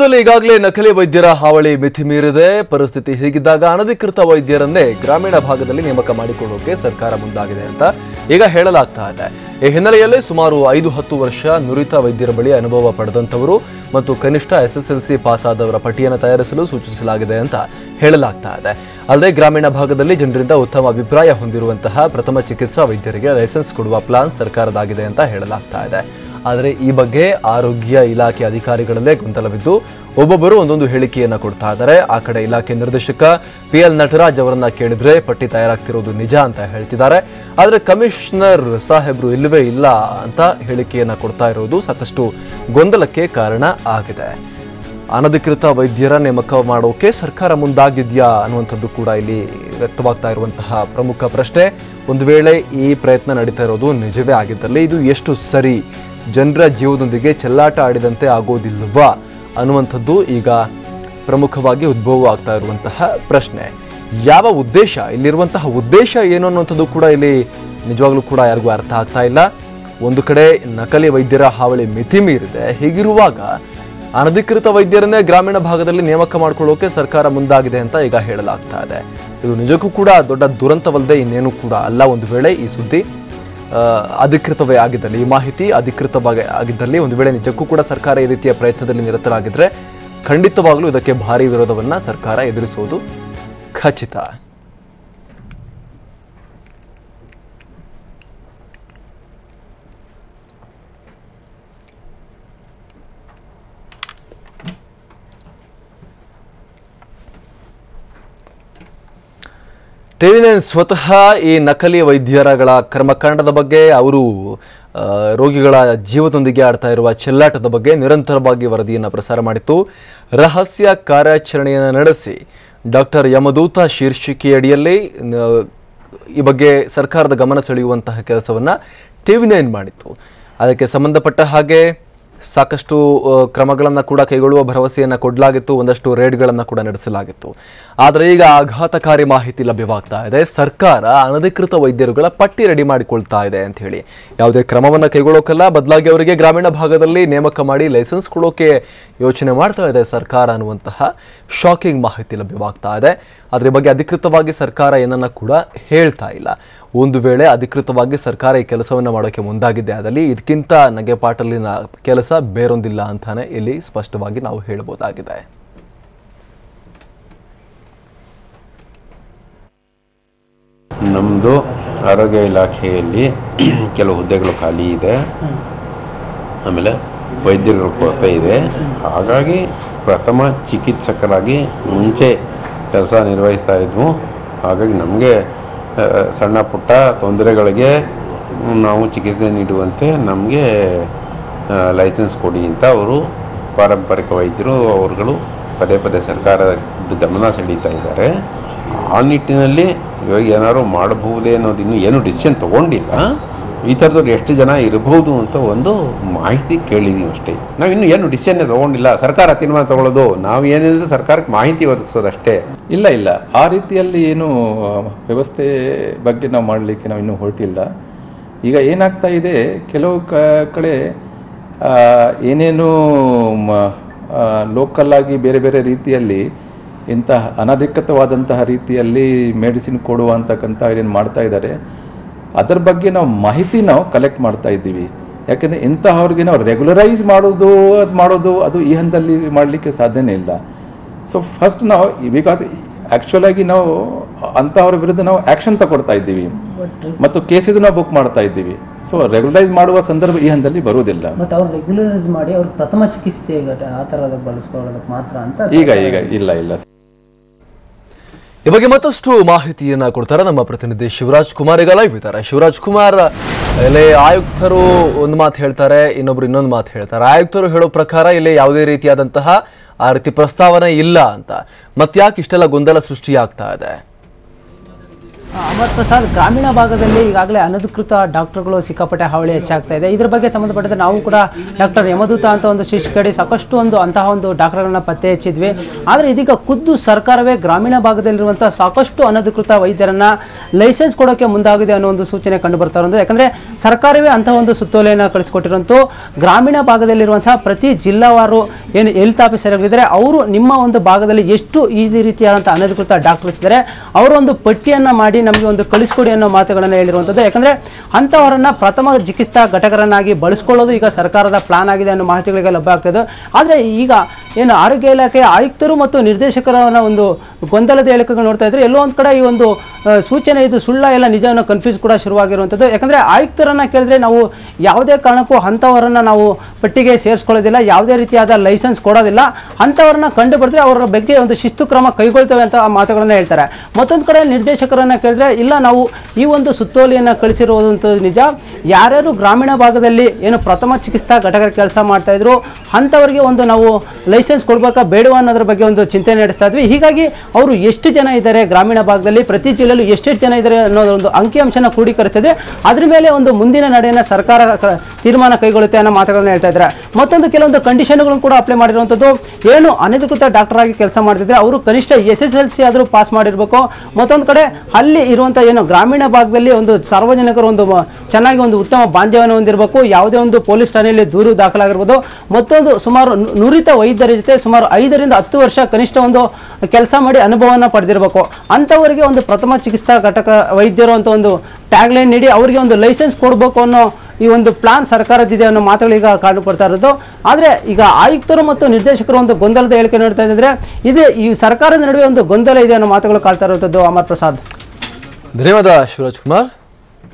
ನಗರದಲ್ಲಿ ಈಗಾಗಲೇ ನಕಲಿ ವೈದ್ಯರ ಹಾವಳಿ ಮಿತಿ ಮೀರಿದೆ. ಪರಿಸ್ಥಿತಿ ಹೀಗಿದ್ದಾಗ ಅನಧಿಕೃತ ವೈದ್ಯರನ್ನೇ ಗ್ರಾಮೀಣ ಭಾಗದಲ್ಲಿ ನೇಮಕ ಮಾಡಿಕೊಳ್ಳೋಕೆ ಸರ್ಕಾರ ಮುಂದಾಗಿದೆ ಅಂತ ಈಗ ಹೇಳಲಾಗ್ತಾ ಇದೆ. ಈ ಹಿನ್ನೆಲೆಯಲ್ಲಿ ಸುಮಾರು ಐದು ಹತ್ತು ವರ್ಷ ನುರಿತ ವೈದ್ಯರ ಬಳಿ ಅನುಭವ ಪಡೆದಂಥವರು ಮತ್ತು ಕನಿಷ್ಠ ಎಸ್ಎಸ್ಎಲ್ಸಿ ಪಾಸ್ ಆದವರ ಪಟ್ಟಿಯನ್ನು ತಯಾರಿಸಲು ಸೂಚಿಸಲಾಗಿದೆ ಅಂತ ಹೇಳಲಾಗ್ತಾ ಇದೆ. ಅಲ್ಲದೆ ಗ್ರಾಮೀಣ ಭಾಗದಲ್ಲಿ ಜನರಿಂದ ಉತ್ತಮ ಅಭಿಪ್ರಾಯ ಹೊಂದಿರುವಂತಹ ಪ್ರಥಮ ಚಿಕಿತ್ಸಾ ವೈದ್ಯರಿಗೆ ಲೈಸೆನ್ಸ್ ಕೊಡುವ ಪ್ಲಾನ್ ಸರ್ಕಾರದಾಗಿದೆ ಅಂತ ಹೇಳಲಾಗ್ತಾ ಇದೆ. ಆದರೆ ಈ ಬಗ್ಗೆ ಆರೋಗ್ಯ ಇಲಾಖೆ ಅಧಿಕಾರಿಗಳಲ್ಲೇ ಗೊಂದಲವಿದ್ದು ಒಬ್ಬೊಬ್ಬರು ಒಂದೊಂದು ಹೇಳಿಕೆಯನ್ನ ಕೊಡ್ತಾ ಇದ್ದಾರೆ. ಆ ಕಡೆ ಇಲಾಖೆ ನಿರ್ದೇಶಕ ಪಿ ಎಲ್ ನಟರಾಜ್ ಅವರನ್ನ ಕೇಳಿದ್ರೆ ಪಟ್ಟಿ ತಯಾರಾಗ್ತಿರೋದು ನಿಜ ಅಂತ ಹೇಳ್ತಿದ್ದಾರೆ. ಆದರೆ ಕಮಿಷನರ್ ಸಾಹೇಬ್ರು ಇಲ್ಲವೇ ಇಲ್ಲ ಅಂತ ಹೇಳಿಕೆಯನ್ನ ಕೊಡ್ತಾ ಇರೋದು ಸಾಕಷ್ಟು ಗೊಂದಲಕ್ಕೆ ಕಾರಣ ಆಗಿದೆ. ಅನಧಿಕೃತ ವೈದ್ಯರ ನೇಮಕ ಮಾಡೋಕೆ ಸರ್ಕಾರ ಮುಂದಾಗಿದೆಯಾ ಅನ್ನುವಂಥದ್ದು ಕೂಡ ಇಲ್ಲಿ ವ್ಯಕ್ತವಾಗ್ತಾ ಇರುವಂತಹ ಪ್ರಮುಖ ಪ್ರಶ್ನೆ. ಒಂದು ವೇಳೆ ಈ ಪ್ರಯತ್ನ ನಡೀತಾ ಇರೋದು ನಿಜವೇ ಆಗಿದ್ದಲ್ಲಿ ಇದು ಎಷ್ಟು ಸರಿ ಜನರ ಜೀವದೊಂದಿಗೆ ಚೆಲ್ಲಾಟ ಆಡಿದಂತೆ ಆಗೋದಿಲ್ವಾ ಅನ್ನುವಂಥದ್ದು ಈಗ ಪ್ರಮುಖವಾಗಿ ಉದ್ಭವ ಆಗ್ತಾ ಇರುವಂತಹ ಪ್ರಶ್ನೆ. ಯಾವ ಉದ್ದೇಶ, ಇಲ್ಲಿರುವಂತಹ ಉದ್ದೇಶ ಏನು ಅನ್ನುವಂಥದ್ದು ಕೂಡ ಇಲ್ಲಿ ನಿಜವಾಗ್ಲೂ ಕೂಡ ಯಾರಿಗೂ ಅರ್ಥ ಆಗ್ತಾ ಇಲ್ಲ. ಒಂದು ಕಡೆ ನಕಲಿ ವೈದ್ಯರ ಹಾವಳಿ ಮಿತಿ ಮೀರಿದೆ. ಹೀಗಿರುವಾಗ ಅನಧಿಕೃತ ವೈದ್ಯರನ್ನೇ ಗ್ರಾಮೀಣ ಭಾಗದಲ್ಲಿ ನೇಮಕ ಮಾಡಿಕೊಳ್ಳೋಕೆ ಸರ್ಕಾರ ಮುಂದಾಗಿದೆ ಅಂತ ಈಗ ಹೇಳಲಾಗ್ತಾ ಇದೆ. ಇದು ನಿಜಕ್ಕೂ ಕೂಡ ದೊಡ್ಡ ದುರಂತವಲ್ಲದೆ ಇನ್ನೇನು ಕೂಡ ಅಲ್ಲ. ಒಂದು ವೇಳೆ ಈ ಸುದ್ದಿ ಅಧಿಕೃತವೇ ಆಗಿದ್ದಲ್ಲಿ, ಈ ಮಾಹಿತಿ ಅಧಿಕೃತವಾಗಿ ಆಗಿದ್ದಲ್ಲಿ ಒಂದು ವೇಳೆ ನಿಜಕ್ಕೂ ಕೂಡ ಸರ್ಕಾರ ಈ ರೀತಿಯ ಪ್ರಯತ್ನದಲ್ಲಿ ನಿರತರಾಗಿದ್ದರೆ ಖಂಡಿತವಾಗಲೂ ಇದಕ್ಕೆ ಭಾರಿ ವಿರೋಧವನ್ನು ಸರ್ಕಾರ ಎದುರಿಸುವುದು ಖಚಿತ. ಟಿವಿ ನೈನ್ ಸ್ವತಃ ಈ ನಕಲಿ ವೈದ್ಯರಗಳ ಕರ್ಮಕಾಂಡದ ಬಗ್ಗೆ ಅವರು ರೋಗಿಗಳ ಜೀವದೊಂದಿಗೆ ಆಡ್ತಾ ಇರುವ ಚೆಲ್ಲಾಟದ ಬಗ್ಗೆ ನಿರಂತರವಾಗಿ ವರದಿಯನ್ನು ಪ್ರಸಾರ ಮಾಡಿತ್ತು. ರಹಸ್ಯ ಕಾರ್ಯಾಚರಣೆಯನ್ನು ನಡೆಸಿ ಡಾಕ್ಟರ್ ಯಮದೂತ ಶೀರ್ಷಿಕೆಯಡಿಯಲ್ಲಿ ಈ ಬಗ್ಗೆ ಸರ್ಕಾರದ ಗಮನ ಸೆಳೆಯುವಂತಹ ಕೆಲಸವನ್ನು ಟಿವಿ ನೈನ್ ಮಾಡಿತ್ತು. ಅದಕ್ಕೆ ಸಂಬಂಧಪಟ್ಟ ಹಾಗೆ ಸಾಕಷ್ಟು ಕ್ರಮಗಳನ್ನು ಕೂಡ ಕೈಗೊಳ್ಳುವ ಭರವಸೆಯನ್ನು ಕೊಡಲಾಗಿತ್ತು, ಒಂದಷ್ಟು ರೇಡ್ಗಳನ್ನು ಕೂಡ ನಡೆಸಲಾಗಿತ್ತು. ಆದರೆ ಈಗ ಆಘಾತಕಾರಿ ಮಾಹಿತಿ ಲಭ್ಯವಾಗ್ತಾ ಇದೆ. ಸರ್ಕಾರ ಅನಧಿಕೃತ ವೈದ್ಯರುಗಳ ಪಟ್ಟಿ ರೆಡಿ ಮಾಡಿಕೊಳ್ತಾ ಇದೆ ಅಂತ ಹೇಳಿ. ಯಾವುದೇ ಕ್ರಮವನ್ನು ಕೈಗೊಳ್ಳೋಕಲ್ಲ, ಬದಲಾಗಿ ಅವರಿಗೆ ಗ್ರಾಮೀಣ ಭಾಗದಲ್ಲಿ ನೇಮಕ ಮಾಡಿ ಲೈಸೆನ್ಸ್ ಕೊಡೋಕೆ ಯೋಚನೆ ಮಾಡ್ತಾ ಇದೆ ಸರ್ಕಾರ ಅನ್ನುವಂತಹ ಶಾಕಿಂಗ್ ಮಾಹಿತಿ ಲಭ್ಯವಾಗ್ತಾ ಇದೆ. ಅದರ ಬಗ್ಗೆ ಅಧಿಕೃತವಾಗಿ ಸರ್ಕಾರ ಏನನ್ನ ಕೂಡ ಹೇಳ್ತಾ ಇಲ್ಲ. ಒಂದು ವೇಳೆ ಅಧಿಕೃತವಾಗಿ ಸರ್ಕಾರ ಈ ಕೆಲಸವನ್ನು ಮಾಡೋಕೆ ಮುಂದಾಗಿದೆ ಆದಲ್ಲಿ ಇದಕ್ಕಿಂತ ನಗೆಪಾಟಲಿನ ಕೆಲಸ ಬೇರೊಂದಿಲ್ಲ ಅಂತಾನೆ ಇಲ್ಲಿ ಸ್ಪಷ್ಟವಾಗಿ ನಾವು ಹೇಳಬಹುದಾಗಿದೆ. ನಮ್ಮದು ಆರೋಗ್ಯ ಇಲಾಖೆಯಲ್ಲಿ ಕೆಲವು ಹುದ್ದೆಗಳು ಖಾಲಿ ಇದೆ. ಆಮೇಲೆ ವೈದ್ಯರ ಕೊರತೆ ಇದೆ. ಹಾಗಾಗಿ ಪ್ರಥಮ ಚಿಕಿತ್ಸಕರಾಗಿ ಮುಂಚೆ ಕೆಲಸ ನಿರ್ವಹಿಸ್ತಾ ಇದ್ವು. ಹಾಗಾಗಿ ನಮಗೆ ಸಣ್ಣ ಪುಟ್ಟ ತೊಂದರೆಗಳಿಗೆ ನಾವು ಚಿಕಿತ್ಸೆ ನೀಡುವಂತೆ ನಮಗೆ ಲೈಸೆನ್ಸ್ ಕೊಡಿ ಅಂತ ಅವರು ಪಾರಂಪರಿಕ ವೈದ್ಯರು, ಅವರುಗಳು ಪದೇ ಪದೇ ಸರ್ಕಾರದ ಗಮನ ಸೆಳೀತಾ ಇದ್ದಾರೆ. ಆ ನಿಟ್ಟಿನಲ್ಲಿ ಇವಾಗ ಏನಾದ್ರು ಮಾಡಬಹುದೇ ಅನ್ನೋದು ಇನ್ನೂ ಏನು ಡಿಸಿಷನ್ ತೊಗೊಂಡಿಲ್ಲ. ಈ ಥರದವ್ರು ಎಷ್ಟು ಜನ ಇರಬಹುದು ಅಂತ ಒಂದು ಮಾಹಿತಿ ಕೇಳಿದೀವಿ ಅಷ್ಟೇ. ನಾವು ಇನ್ನೂ ಏನು ಡಿಸಿಷನ್ ತಗೊಂಡಿಲ್ಲ. ಸರ್ಕಾರ ತೀರ್ಮಾನ ತಗೊಳ್ಳೋದು. ನಾವು ಏನಿದ್ರೆ ಸರ್ಕಾರಕ್ಕೆ ಮಾಹಿತಿ ಒದಗಿಸೋದಷ್ಟೇ. ಇಲ್ಲ ಇಲ್ಲ. ಆ ರೀತಿಯಲ್ಲಿ ಏನು ವ್ಯವಸ್ಥೆ ಬಗ್ಗೆ ನಾವು ಮಾಡಲಿಕ್ಕೆ ನಾವು ಇನ್ನೂ ಹೊರಟಿಲ್ಲ. ಈಗ ಏನಾಗ್ತಾ ಇದೆ, ಕೆಲವು ಕಡೆ ಏನೇನು ಲೋಕಲ್ ಆಗಿ ಬೇರೆ ಬೇರೆ ರೀತಿಯಲ್ಲಿ ಇಂತಹ ಅನಧಿಕೃತವಾದಂತಹ ರೀತಿಯಲ್ಲಿ ಮೆಡಿಸಿನ್ ಕೊಡುವ ಅಂತಕ್ಕಂಥ ಏನೇನು ಮಾಡ್ತಾ ಇದ್ದಾರೆ. ಅದರ ಬಗ್ಗೆ ನಾವು ಮಾಹಿತಿ ನಾವು ಕಲೆಕ್ಟ್ ಮಾಡ್ತಾ ಇದ್ದೀವಿ. ಯಾಕೆಂದರೆ ಇಂತಹವ್ರಿಗೆ ನಾವು ರೆಗ್ಯುಲರೈಸ್ ಮಾಡೋದು ಅದು ಮಾಡೋದು ಅದು ಈ ಹಂತದಲ್ಲಿ ಮಾಡಲಿಕ್ಕೆ ಸಾಧ್ಯನೇ ಇಲ್ಲ. ಸೊ ಫಸ್ಟ್ ನಾವು ಬಿಕಾಸ್ ಆ್ಯಕ್ಚುಲಾಗಿ ನಾವು ಅಂಥವ್ರ ವಿರುದ್ಧ ನಾವು ಆ್ಯಕ್ಷನ್ ತಗೊಡ್ತಾ ಇದ್ದೀವಿ. ಮತ್ತು ಕೇಸಸ್ ನಾವು ಬುಕ್ ಮಾಡ್ತಾ ಇದ್ದೀವಿ. ಸೊ ರೆಗ್ಯುಲರೈಸ್ ಮಾಡುವ ಸಂದರ್ಭ ಈ ಹಂತದಲ್ಲಿ ಬರುವುದಿಲ್ಲ. ಬಟ್ ಅವ್ರು ರೆಗ್ಯುಲರೈಸ್ ಮಾಡಿ ಅವ್ರ ಪ್ರಥಮ ಚಿಕಿತ್ಸೆ ಆ ಥರದ ಬಳಸ್ಕೊಳ್ಳೋದಕ್ಕೆ ಮಾತ್ರ ಅಂತ ಈಗ ಈಗ ಇಲ್ಲ ಇಲ್ಲ. ಈ ಬಗ್ಗೆ ಮತ್ತಷ್ಟು ಮಾಹಿತಿಯನ್ನ ಕೊಡ್ತಾರೆ ನಮ್ಮ ಪ್ರತಿನಿಧಿ ಶಿವರಾಜ್ ಕುಮಾರ್ ಈಗ ಲೈವ್ ಇದ್ದಾರೆ. ಶಿವರಾಜ್ ಕುಮಾರ್, ಇಲ್ಲಿ ಆಯುಕ್ತರು ಒಂದು ಮಾತು ಹೇಳ್ತಾರೆ, ಇನ್ನೊಬ್ರು ಇನ್ನೊಂದು ಮಾತು ಹೇಳ್ತಾರೆ. ಆಯುಕ್ತರು ಹೇಳೋ ಪ್ರಕಾರ ಇಲ್ಲಿ ಯಾವುದೇ ರೀತಿಯಾದಂತಹ ಆ ರೀತಿ ಪ್ರಸ್ತಾವನೆ ಇಲ್ಲ ಅಂತ. ಮತ್ತ್ಯಾಕೆ ಇಷ್ಟೆಲ್ಲ ಗೊಂದಲ ಸೃಷ್ಟಿಯಾಗ್ತಾ ಇದೆ. ಅಮರ್ ಪ್ರಸಾದ್ ಗ್ರಾಮೀಣ ಭಾಗದಲ್ಲಿ ಈಗಾಗಲೇ ಅನಧಿಕೃತ ಡಾಕ್ಟರ್ಗಳು ಸಿಕ್ಕಾಪಟ್ಟೆ ಹಾವಳಿ ಹೆಚ್ಚಾಗ್ತಾ ಇದೆ. ಇದ್ರ ಬಗ್ಗೆ ಸಂಬಂಧಪಟ್ಟಂತೆ ನಾವು ಕೂಡ ಡಾಕ್ಟರ್ ಯಮದೂತ ಅಂತ ಒಂದು ಶೀರ್ಷಿಕೆಯಡಿ ಸಾಕಷ್ಟು ಒಂದು ಅಂತಹ ಒಂದು ಡಾಕ್ಟರ್ಗಳನ್ನ ಪತ್ತೆ ಹಚ್ಚಿದ್ವಿ. ಆದರೆ ಇದೀಗ ಖುದ್ದು ಸರ್ಕಾರವೇ ಗ್ರಾಮೀಣ ಭಾಗದಲ್ಲಿರುವಂಥ ಸಾಕಷ್ಟು ಅನಧಿಕೃತ ವೈದ್ಯರನ್ನ ಲೈಸೆನ್ಸ್ ಕೊಡೋಕೆ ಮುಂದಾಗಿದೆ ಅನ್ನೋ ಒಂದು ಸೂಚನೆ ಕಂಡು ಬರ್ತಾ ಇರೋದು. ಯಾಕಂದ್ರೆ ಸರ್ಕಾರವೇ ಅಂತಹ ಒಂದು ಸುತ್ತೋಲೆಯನ್ನು ಕಳಿಸ್ಕೊಟ್ಟಿರೋಂಥ ಗ್ರಾಮೀಣ ಭಾಗದಲ್ಲಿರುವಂತಹ ಪ್ರತಿ ಜಿಲ್ಲಾವಾರು ಏನು ಹೆಲ್ತ್ ಆಫೀಸರ್ಗಳಿದ್ದಾರೆ ಅವರು ನಿಮ್ಮ ಒಂದು ಭಾಗದಲ್ಲಿ ಎಷ್ಟು ಈ ರೀತಿಯಾದಂಥ ಅನಧಿಕೃತ ಡಾಕ್ಟರ್ಸ್ ಇದ್ದಾರೆ, ಅವರೊಂದು ಪಟ್ಟಿಯನ್ನು ಮಾಡಿ ನಮಗೆ ಒಂದು ಕಳಿಸ್ಕೊಡಿ ಅನ್ನೋ ಮಾತುಗಳನ್ನು ಹೇಳಿರುವಂಥದ್ದು. ಯಾಕಂದರೆ ಅಂಥವರನ್ನು ಪ್ರಥಮ ಚಿಕಿತ್ಸಾ ಘಟಕರನ್ನಾಗಿ ಬಳಸ್ಕೊಳ್ಳೋದು ಈಗ ಸರ್ಕಾರದ ಪ್ಲಾನ್ ಆಗಿದೆ ಅನ್ನೋ ಮಾಹಿತಿಗಳಿಗೆ ಲಭ್ಯ ಆಗ್ತದೆ ಆದರೆ ಈಗ ಏನು ಆರೋಗ್ಯ ಇಲಾಖೆಯ ಆಯುಕ್ತರು ಮತ್ತು ನಿರ್ದೇಶಕರ ಒಂದು ಗೊಂದಲದ ಹೇಳಿಕೆಗಳು ನೋಡ್ತಾ ಇದ್ರೆ ಎಲ್ಲೋ ಒಂದು ಕಡೆ ಈ ಒಂದು ಸೂಚನೆ ಇದು ಸುಳ್ಳ ಎಲ್ಲ ನಿಜವನ್ನು ಕನ್ಫ್ಯೂಸ್ ಕೂಡ ಶುರುವಾಗಿರುವಂಥದ್ದು ಯಾಕಂದರೆ ಆಯುಕ್ತರನ್ನು ಕೇಳಿದ್ರೆ ನಾವು ಯಾವುದೇ ಕಾರಣಕ್ಕೂ ಅಂಥವರನ್ನು ನಾವು ಪಟ್ಟಿಗೆ ಸೇರಿಸ್ಕೊಳ್ಳೋದಿಲ್ಲ, ಯಾವುದೇ ರೀತಿಯಾದ ಲೈಸೆನ್ಸ್ ಕೊಡೋದಿಲ್ಲ. ಅಂಥವ್ರನ್ನ ಕಂಡು ಬರೆದ್ರೆ ಅವರ ಬಗ್ಗೆ ಒಂದು ಶಿಸ್ತು ಕ್ರಮ ಕೈಗೊಳ್ತೇವೆ ಅಂತ ಮಾತುಗಳನ್ನು ಹೇಳ್ತಾರೆ. ಮತ್ತೊಂದು ಕಡೆ ನಿರ್ದೇಶಕರನ್ನು ಕೇಳಿದ್ರೆ, ಇಲ್ಲ ನಾವು ಈ ಒಂದು ಸುತ್ತೋಲೆಯನ್ನು ಕಳಿಸಿರುವಂಥದ್ದು ನಿಜ. ಯಾರ್ಯಾರು ಗ್ರಾಮೀಣ ಭಾಗದಲ್ಲಿ ಏನು ಪ್ರಥಮ ಚಿಕಿತ್ಸಾ ಘಟಕ ಕೆಲಸ ಮಾಡ್ತಾಯಿದ್ರು ಅಂಥವರಿಗೆ ಒಂದು ನಾವು ಲೈಸೆನ್ಸ್ ಕೊಡ್ಬೇಕಾ ಬೇಡವಾ ಅನ್ನೋದ್ರ ಬಗ್ಗೆ ಒಂದು ಚಿಂತೆ ನಡೆಸ್ತಾ ಇದ್ವಿ. ಹೀಗಾಗಿ ಅವರು ಎಷ್ಟು ಜನ ಇದ್ದಾರೆ ಗ್ರಾಮೀಣ ಭಾಗದಲ್ಲಿ, ಪ್ರತಿ ಜಿಲ್ಲೆಯಲ್ಲೂ ಎಷ್ಟೆಷ್ಟು ಜನ ಇದ್ದಾರೆ ಅನ್ನೋ ಒಂದು ಅಂಕಿಅಂಶನ ಕ್ರೋಢೀಕರಿಸ್ತದೆ ಅದ್ರ ಮೇಲೆ ಒಂದು ಮುಂದಿನ ನಡೆಯನ್ನು ಸರ್ಕಾರ ತೀರ್ಮಾನ ಕೈಗೊಳ್ಳುತ್ತೆ ಅನ್ನೋ ಮಾತುಗಳನ್ನು ಹೇಳ್ತಾ ಇದ್ದಾರೆ. ಮತ್ತೊಂದು ಕೆಲವೊಂದು ಕಂಡೀಷನ್ಗಳನ್ನು ಕೂಡ ಅಪ್ಲೈ ಮಾಡಿರುವಂಥದ್ದು. ಏನು ಅನಧಿಕೃತ ಡಾಕ್ಟರ್ ಆಗಿ ಕೆಲಸ ಮಾಡ್ತಿದ್ರೆ ಅವರು ಕನಿಷ್ಠ ಎಸ್ ಎಸ್ ಎಲ್ ಸಿ ಆದರೂ ಪಾಸ್ ಮಾಡಿರಬೇಕು. ಮತ್ತೊಂದು ಕಡೆ ಅಲ್ಲಿ ಇರುವಂಥ ಏನು ಗ್ರಾಮೀಣ ಭಾಗದಲ್ಲಿ ಒಂದು ಸಾರ್ವಜನಿಕರು ಒಂದು ಚೆನ್ನಾಗಿ ಒಂದು ಉತ್ತಮ ಬಾಂಧವ್ಯವನ್ನು ಹೊಂದಿರಬೇಕು. ಯಾವುದೇ ಒಂದು ಪೊಲೀಸ್ ಠಾಣೆಯಲ್ಲಿ ದೂರು ದಾಖಲಾಗಿರ್ಬೋದು. ಮತ್ತೊಂದು ಸುಮಾರು ನುರಿತ ವೈದ್ಯರ ಜೊತೆ ಸುಮಾರು ಐದರಿಂದ ಹತ್ತು ವರ್ಷ ಕನಿಷ್ಠ ಒಂದು ಕೆಲಸ ಮಾಡಿ ಅನುಭವವನ್ನು ಪಡೆದಿರಬೇಕು. ಅಂಥವರಿಗೆ ಒಂದು ಪ್ರಥಮ ಚಿಕಿತ್ಸಾ ಘಟಕ ವೈದ್ಯರು ಅಂತ ಒಂದು ಟ್ಯಾಗ್ಲೈನ್ ನೀಡಿ ಅವರಿಗೆ ಒಂದು ಲೈಸೆನ್ಸ್ ಕೊಡಬೇಕು ಅನ್ನೋ ಈ ಒಂದು ಪ್ಲಾನ್ ಸರ್ಕಾರದಿದೆ ಅನ್ನೋ ಮಾತುಗಳೀಗ ಕಾಡು ಪಡ್ತಾ ಇರೋದು. ಆದರೆ ಈಗ ಆಯುಕ್ತರು ಮತ್ತು ನಿರ್ದೇಶಕರು ಒಂದು ಗೊಂದಲದ ಹೇಳಿಕೆ ನೋಡ್ತಾ ಇದ್ದಾರೆ ಇದೇ ಈ ಸರ್ಕಾರದ ನಡುವೆ ಒಂದು ಗೊಂದಲ ಇದೆ ಅನ್ನೋ ಮಾತುಗಳು ಕಾಡ್ತಾ ಇರುವಂಥದ್ದು ಅಮರ್ ಪ್ರಸಾದ್. ಧನ್ಯವಾದ ಶಿವರಾಜ್ ಕುಮಾರ್.